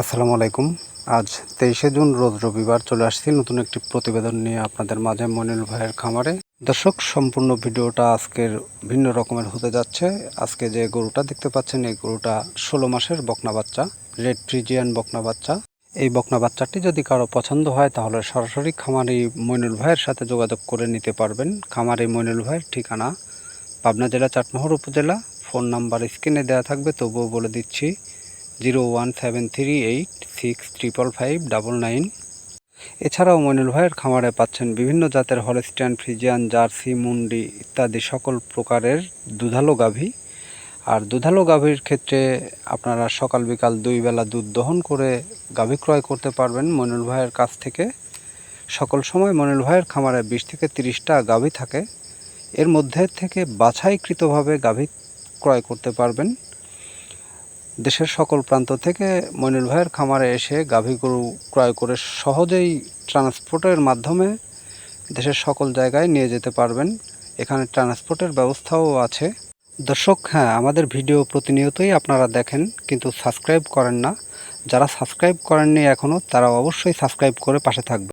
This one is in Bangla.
আসসালামু আলাইকুম। আজ তেইশে জুন, রোজ রবিবার চলে আসছি নতুন একটি প্রতিবেদন নিয়ে আপনাদের মাঝে মনিল ভাইয়ের খামারে। দর্শক, সম্পূর্ণ ভিডিওটা আজকের ভিন্ন রকমের হতে যাচ্ছে। আজকে যে গরুটা দেখতে পাচ্ছেন, এই গরুটা ষোলো মাসের বকনা বাচ্চা, রেড ফ্রিজিয়ান বকনা বাচ্চা। এই বকনা বাচ্চাটি যদি কারও পছন্দ হয়, তাহলে সরাসরি খামারি মইনুল ভাইয়ের সাথে যোগাযোগ করে নিতে পারবেন। খামারি মইনুল ভাইয়ের ঠিকানা পাবনা জেলা, চাটমোহর উপজেলা। ফোন নাম্বার স্ক্রিনে দেওয়া থাকবে, তবুও বলে দিচ্ছি zero one seven three eight six triple five double nine. এছাড়াও মইনুল ভাইয়ের খামারে পাচ্ছেন বিভিন্ন জাতের হলস্টিয়ান ফ্রিজিয়ান, জার্সি, মুন্ডি ইত্যাদি সকল প্রকারের দুধালো গাভী। আর দুধালো গাভীর ক্ষেত্রে আপনারা সকাল বিকাল দুই বেলা দুধ দহন করে গাভী ক্রয় করতে পারবেন মইনুল ভাইয়ের কাছ থেকে। সকল সময় মনিল ভাইয়ের খামারে বিশ থেকে তিরিশটা গাভী থাকে। এর মধ্যে থেকে বাছাইকৃতভাবে গাভী ক্রয় করতে পারবেন। দেশের সকল প্রান্ত থেকে মনিল ভাইয়ের খামারে এসে গাভী গরু ক্রয় করে সহজেই ট্রান্সপোর্টের মাধ্যমে দেশের সকল জায়গায় নিয়ে যেতে পারবেন। এখানে ট্রান্সপোর্টের ব্যবস্থাও আছে। দর্শক হ্যাঁ আমাদের ভিডিও প্রতিনিয়তই আপনারা দেখেন, কিন্তু সাবস্ক্রাইব করেন না। যারা সাবস্ক্রাইব করেননি এখনও তারা অবশ্যই সাবস্ক্রাইব করে পাশে থাকবে